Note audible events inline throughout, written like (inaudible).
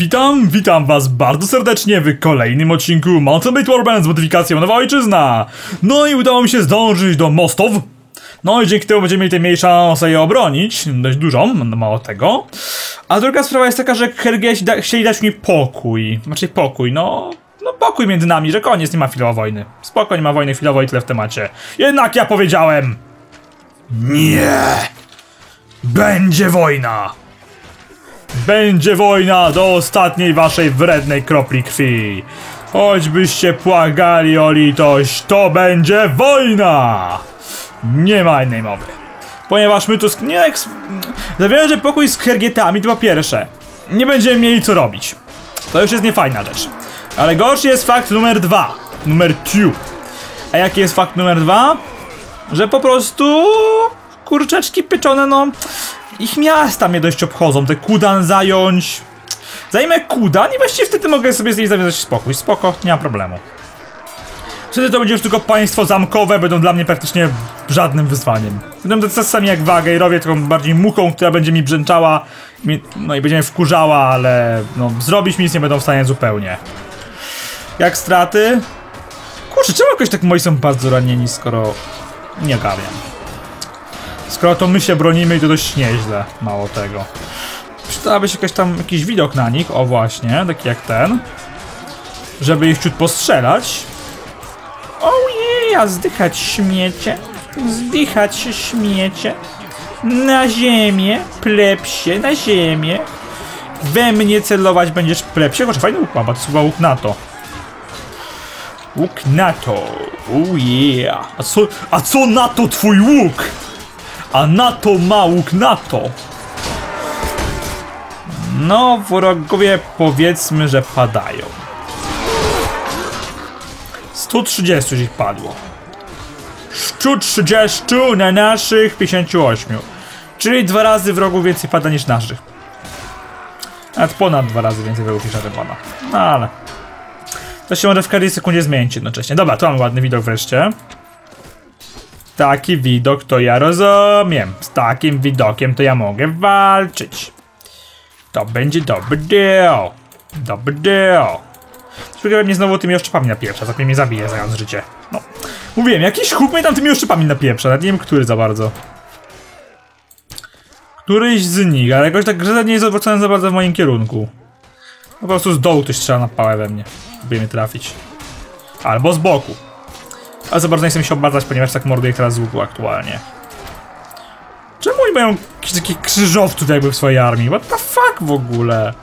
Witam, witam was bardzo serdecznie w kolejnym odcinku Mountain Blade Warband z modyfikacją Nowa Ojczyzna. No i udało mi się zdążyć do mostów. No i dzięki temu będziemy mieli mniej szansę je obronić, dość dużą, no mało tego. A druga sprawa jest taka, że Hergesi da chcieli dać mi pokój, znaczy pokój, no... No pokój między nami, że koniec, nie ma chwilowo wojny. Spoko, nie ma wojny chwilowo i tyle w temacie. Jednak ja powiedziałem... Nie! Będzie wojna! Będzie wojna do ostatniej waszej wrednej kropli krwi. Choćbyście płagali o litość, to będzie wojna! Nie ma innej mowy. Ponieważ my tu. Nie, pokój z Hergietami, to po pierwsze. Nie będziemy mieli co robić. To już jest niefajna rzecz. Ale gorszy jest fakt numer dwa. Numer two. A jaki jest fakt numer dwa? Że po prostu... Kurczeczki pieczone, no... Ich miasta mnie dość obchodzą. Te Kudan zająć... Zajmę Kudan i właściwie wtedy mogę sobie z niej zawiązać spokój. Spoko, nie ma problemu. Wtedy to będzie już tylko państwo zamkowe, będą dla mnie praktycznie żadnym wyzwaniem. Będą tacy sami jak Wagejrowie, tylko bardziej muchą, która będzie mi brzęczała, no i będzie mnie wkurzała, ale no, zrobić mi nic nie będą w stanie zupełnie. Jak straty? Kurczę, czemu jakoś tak moi są bardzo ranieni, skoro nie ogarniam. Skoro to my się bronimy i to dość nieźle, mało tego. Przydałaby się jakaś tam, jakiś widok na nich, o właśnie, taki jak ten. Żeby ich ciut postrzelać. Ojej, a zdychać śmiecie. Zdychać się śmiecie. Na ziemię, plepsie, na ziemię. We mnie celować będziesz plepsie. Chociaż fajny łuk ma, bo to chyba łuk NATO. Łuk NATO. Oh yeah. A co, a co NATO twój łuk? A NATO ma łuk NATO. No, wrogowie powiedzmy, że padają. 130 ich padło. 130 na naszych 58. Czyli dwa razy wrogów więcej pada niż naszych. Nawet ponad dwa razy więcej wrogów niż naszych pada. No ale... To się może w każdej sekundzie zmienić jednocześnie. Dobra, tu mamy ładny widok wreszcie. Taki widok to ja rozumiem. Z takim widokiem to ja mogę walczyć. To będzie dobry deal. Dobry deal. Spróbuję mnie znowu tymi oszczepami na pierwsze, tak mnie zabije zając życie. No. Mówiłem, jakiś chłop mnie tam tymi oszczepami na pierwsze, nawet nie wiem który za bardzo. Któryś z nich, ale jakoś tak grze nie jest odwrócony za bardzo w moim kierunku. Po prostu z dołu ktoś strzela na pałę we mnie, mnie trafić. Albo z boku. Ale za bardzo nie chcę się obadzać, ponieważ tak morduję teraz z aktualnie. Czemu oni mają jakiś taki krzyżowców jakby w swojej armii? What the fuck w ogóle?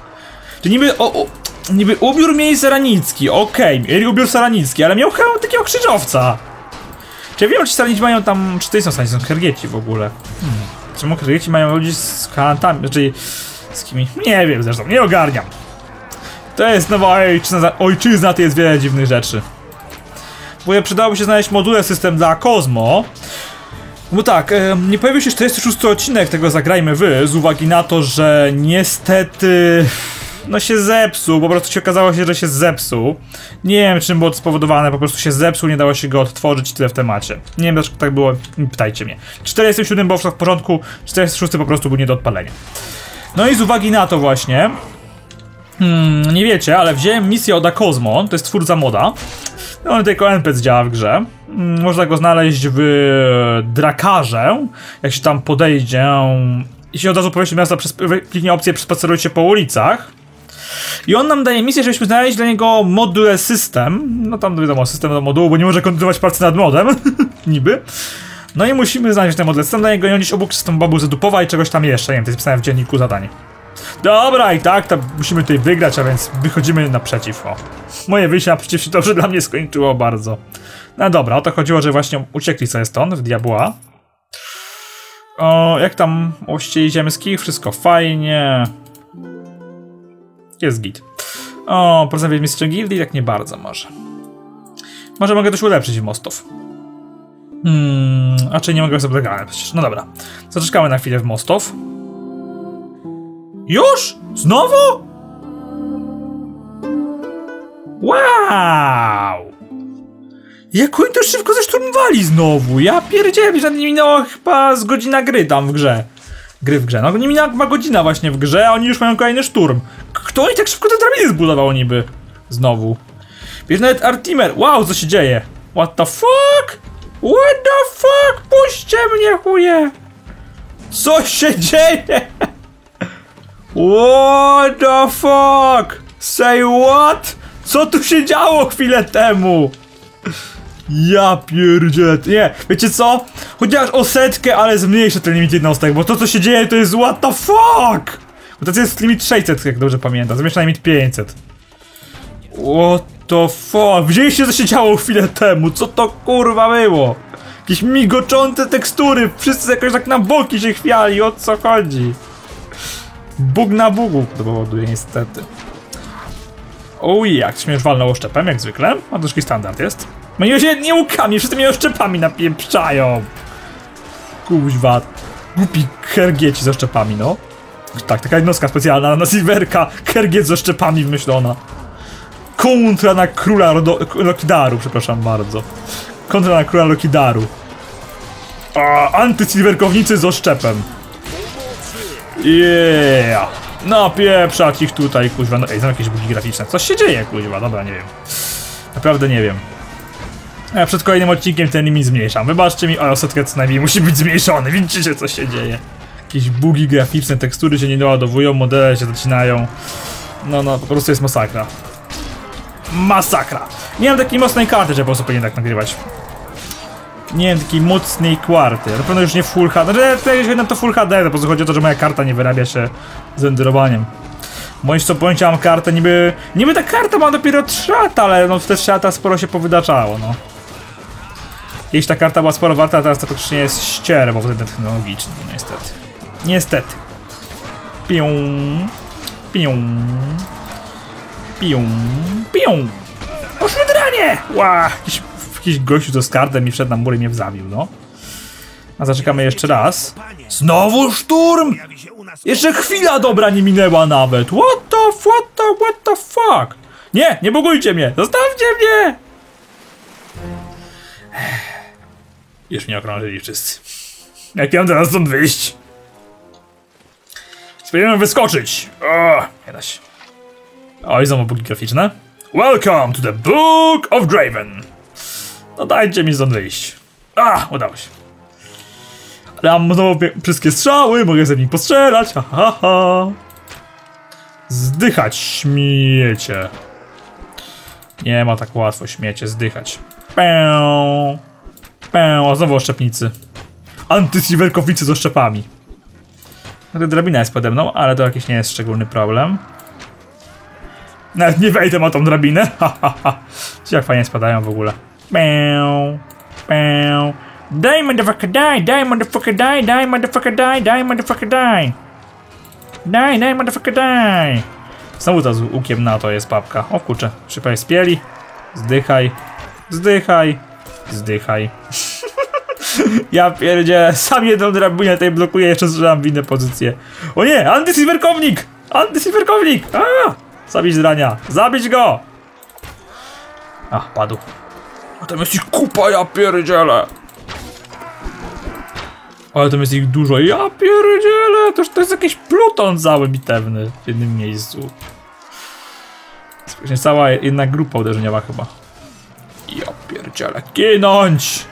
Czy niby, o, o, niby ubiór mieli Saranicki, okej, okay, mieli ubiór Saranicki, ale miał hełm takiego krzyżowca. Czy ja wiem, czy Saranici mają tam, czy to są Saranici, są Hergieci w ogóle? Hmm. Czemu Hergieci mają ludzi z kanantami, znaczy z kimi? Nie wiem zresztą, nie ogarniam. To jest nowa ojczyzna, ojczyzna to jest wiele dziwnych rzeczy. Bo przydałoby się znaleźć module system dla Kozmo. Bo tak, nie pojawił się 46 odcinek tego Zagrajmy Wy, z uwagi na to, że niestety... No się zepsuł, po prostu się okazało się, że się zepsuł. Nie wiem czym było to spowodowane, po prostu się zepsuł, nie dało się go odtworzyć tyle w temacie. Nie wiem dlaczego tak było, pytajcie mnie. 47 było w porządku, 46 po prostu był nie do odpalenia. No i z uwagi na to właśnie... Hmm, nie wiecie, ale wziąłem misję od Kozmo, to jest twórca moda. No, on tylko NPC działa w grze. Mm, można go znaleźć w Drakarze. Jak się tam podejdzie, jeśli od razu powiecie miasta, przez, kliknie opcję przespacerujcie po ulicach. I on nam daje misję, żebyśmy znaleźli dla niego module system. No tam wiadomo, system do modułu, bo nie może kontynuować pracy nad modem. (laughs) Niby. No i musimy znaleźć ten model system dla niego i on gdzieś obok systemu babu zadupowa i czegoś tam jeszcze. Nie wiem, to jest pisane w dzienniku zadań. Dobra, i tak, to musimy tutaj wygrać, a więc wychodzimy naprzeciw. O. Moje wyjście naprzeciw się dobrze dla mnie skończyło bardzo. No dobra, o to chodziło, że właśnie uciekli sobie stąd, w diabła. O, jak tam ościej ziemskich? Wszystko fajnie. Jest git. O, porozmawiać mistrzem gildii? Tak nie bardzo może. Może mogę też ulepszyć mostów. Hmm, a czy nie mogę sobie zagrać. No dobra. Zaczekamy na chwilę w mostów. Już? Znowu? Wow! Jak oni to szybko zeszturmowali znowu? Ja pierdzielę, że nie minęło chyba z godzina gry tam w grze. Gry w grze. No nie minęła chyba godzina właśnie w grze, a oni już mają kolejny szturm. Kto oni tak szybko te drabiny zbudował niby? Znowu. Wiesz, nawet Artimer. Wow, co się dzieje? What the fuck? What the fuck? Puśćcie mnie, chuje! Co się dzieje? What the fuck? Say what? Co tu się działo chwilę temu? Ja pierdzielę. Nie, wiecie co? Chociaż o setkę, ale zmniejszę ten limit jednostek, bo to co się dzieje to jest what the fuck! Bo to jest limit 600, jak dobrze pamiętam. Na limit 500. What the fuck? Widzieliście co się działo chwilę temu? Co to kurwa było? Jakieś migoczące tekstury, wszyscy jakoś tak na boki się chwiali, o co chodzi? Bóg na Bogu to powoduje niestety. Oj, jak śmiesz walnął oszczepem, jak zwykle. A troszkę standard jest. Moi się nie łukami, wszyscy mnie oszczepami napieprzają. Kuźwa. Głupi kergieci z oszczepami, no. Tak, taka jednostka specjalna na Silverka. Kergiet z oszczepami wymyślona. Kontra na króla Rodo Lokidaru, przepraszam bardzo. Kontra na króla Lokidaru. A, antysilwerkownicy z oszczepem. Yeah! No pieprzać ich tutaj, kuźwa. No ej, są jakieś bugi graficzne. Coś się dzieje, kuźwa, dobra, nie wiem. Naprawdę nie wiem. Ja przed kolejnym odcinkiem ten limit zmniejszam. Wybaczcie mi, ale setkę co najmniej musi być zmniejszony. Widzicie, co się dzieje. Jakieś bugi graficzne, tekstury się nie doładowują, modele się zacinają. No, no, po prostu jest masakra. Masakra! Nie mam takiej mocnej karty, że po prostu powinien tak nagrywać. Nie mam takiej mocnej kwarty. Na pewno już nie Full HD. Znaczy, to jest to Full HD, po prostu chodzi o to, że moja karta nie wyrabia się z renderowaniem. Moim co pojęcia mam kartę niby... Niby ta karta ma dopiero 3 lata, ale no w te 3 lata sporo się powydaczało, no. Jeśli ta karta była sporo warta, teraz to praktycznie jest ścierę, bo wtedy technologiczny, no niestety. Niestety. Pią. Pią. Pią. Pią. Oświetlenie! Ła! Jakiś gościu to z kartem mi wszedł na mury i mnie wzabił, no. A zaczekamy jeszcze raz. Znowu szturm! Jeszcze chwila dobra nie minęła nawet. What the, what the, what the fuck? Nie, nie bugujcie mnie! Zostawcie mnie! Już mnie okrążyli wszyscy. Jak ja mam teraz stąd wyjść? Spróbujemy wyskoczyć. O, nie da się. Oj, znowu bugi graficzne. Welcome to the Book of Draven. No dajcie mi stąd wyjść. A, udało się. Ale mam znowu wszystkie strzały, mogę ze nich postrzelać, ha, ha, ha. Zdychać, śmiecie. Nie ma tak łatwo, śmiecie, zdychać. Pę. Pę, o, znowu oszczepnicy. Antysiwerkownicy z oszczepami. No, drabina jest pode mną, ale to jakiś nie jest szczególny problem. Nawet nie wejdę na tą drabinę. Ha, ha, ha. Jak fajnie spadają w ogóle. Pę. Pę. Die, motherfucker, die, die, motherfucker, die, die, motherfucker, die, die, motherfucker, die. Die, die, motherfucker, die. Znowu ta z łukiem na to jest papka. O kurczę, szybko spieli. Zdychaj. Zdychaj. Zdychaj. (laughs) ja pierdzie, sam jedną drabinę tej blokuję, jeszcze zrzeszam w inne pozycje. O nie, antysilverkownik! Antysilverkownik! A! Zabić zrania, zabić go! A, padł. Tam jest ich kupa, ja pierdzielę! Ale tam jest ich dużo. Ja pierdzielę, to, to jest jakiś pluton cały bitewny w jednym miejscu. Spójrzcie, cała jedna grupa uderzeniowa chyba. Ja pierdzielę, ginąć!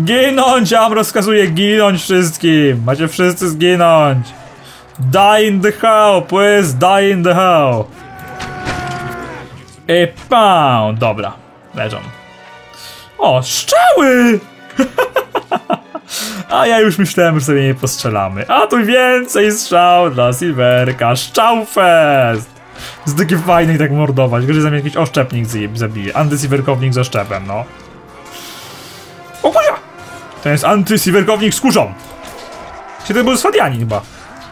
Ginąć! Ja wam rozkazuję ginąć wszystkim! Macie wszyscy zginąć! Die in the hell, please, die in the hell! I pał! Dobra, leżą. O, strzały! (laughs) A ja już myślałem, że sobie nie postrzelamy. A tu więcej strzał dla Silverka. Szczałfest! Jest takie fajne i tak mordować. Gorzej zamiast jakiś oszczepnik zabije. Antysiwerkownik z oszczepem, no. O kuzia! To jest antysiwerkownik z kurzą. Czy to był Swadiani chyba?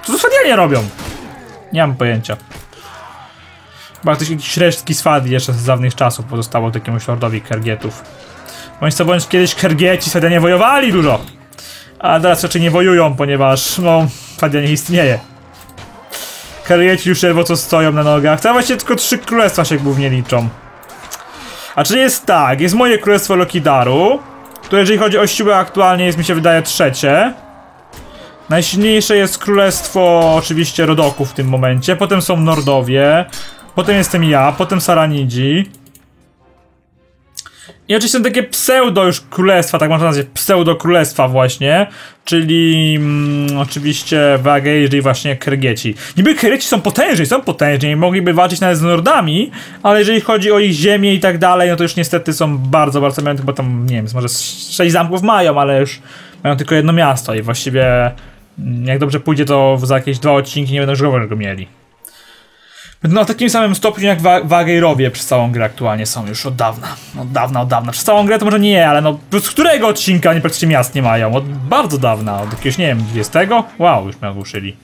Co to Swadianie robią? Nie mam pojęcia. Chyba ktoś jakieś resztki Swadi jeszcze z dawnych czasów pozostało jakiemuś lordowi Kergietów. Bądź co bądź kiedyś Kergieci Swadianie wojowali dużo. A teraz raczej nie wojują, ponieważ, no, Fadia nie istnieje. Karieci już ledwo co stoją na nogach. Tam właśnie tylko trzy królestwa się głównie liczą. A czy jest tak, jest moje królestwo Lokidaru, które jeżeli chodzi o siłę aktualnie jest mi się wydaje trzecie. Najsilniejsze jest królestwo oczywiście Rodoków w tym momencie, potem są Nordowie, potem jestem ja, potem Saranidzi. I oczywiście są takie pseudo już królestwa, tak można nazwać, pseudo królestwa właśnie, czyli mm, oczywiście Wagej, i właśnie Kergieci. Niby Kergieci są potężni, są potężni, mogliby walczyć nawet z Nordami, ale jeżeli chodzi o ich ziemię i tak dalej, no to już niestety są bardzo, bardzo, mają chyba tam, nie wiem, może sześć zamków mają, ale już mają tylko jedno miasto i właściwie mm, jak dobrze pójdzie, to za jakieś dwa odcinki nie będą już go mieli. No w takim samym stopniu jak wa Wagejrowie przez całą grę aktualnie są już od dawna. Od dawna, od dawna. Przez całą grę to może nie, ale no z którego odcinka oni praktycznie miast nie mają? Od bardzo dawna, od jakiegoś, nie wiem, 20? Wow, już mnie ogłuszyli.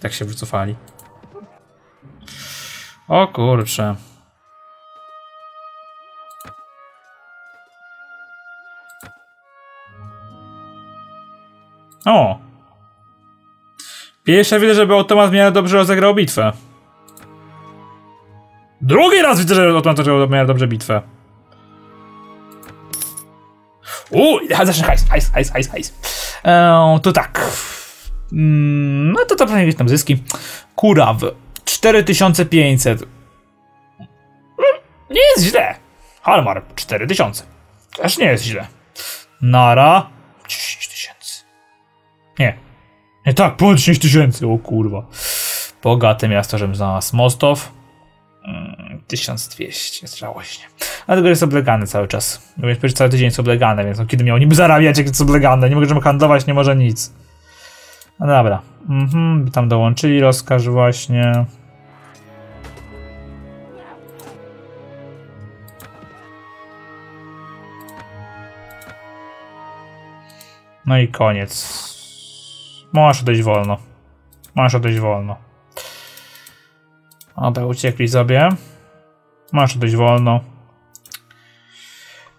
Tak się wycofali. O kurcze. O! Pierwsze widzę, żeby automat miał dobrze rozegrał bitwę. Drugi raz widzę, że otoczył miałem dobrze bitwę. Uuu, zacznę hajs, hajs, hajs, hajs, hajs. Eee, to tak. Mm, no to to pewnie tam zyski. Kuraw. 4500. Nie jest źle. Halmar 4000. Też nie jest źle. Nara 10 tysięcy. Nie. Nie tak, ponad 10 tysięcy. O kurwa. Bogate miasto, żebym znalazł. Mostow. 1200, jest żałośnie. Dlatego jest oblegany cały czas. Mówię, że cały tydzień jest oblegany, więc no, kiedy miał niby zarabiać, jak jest oblegane? Nie możemy handlować, nie może nic. No dobra. Mhm, tam dołączyli rozkaz właśnie. No i koniec. Możesz odejść wolno. Możesz odejść wolno. Dobra, uciekli sobie. Masz dość wolno.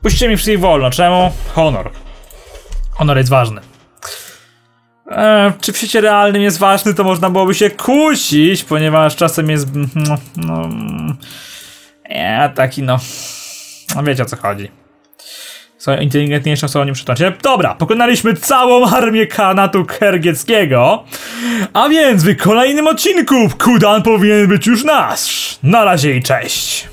Puśćcie mi wszystkich wolno. Czemu? Honor. Honor jest ważny. E, czy w świecie realnym jest ważny, to można byłoby się kusić, ponieważ czasem jest... No, no, ja, taki no... No wiecie o co chodzi. Są inteligentniejsze są nim przytocznie. Dobra, pokonaliśmy całą armię kanatu kergieckiego. A więc w kolejnym odcinku Kudan powinien być już nasz. Na razie i cześć.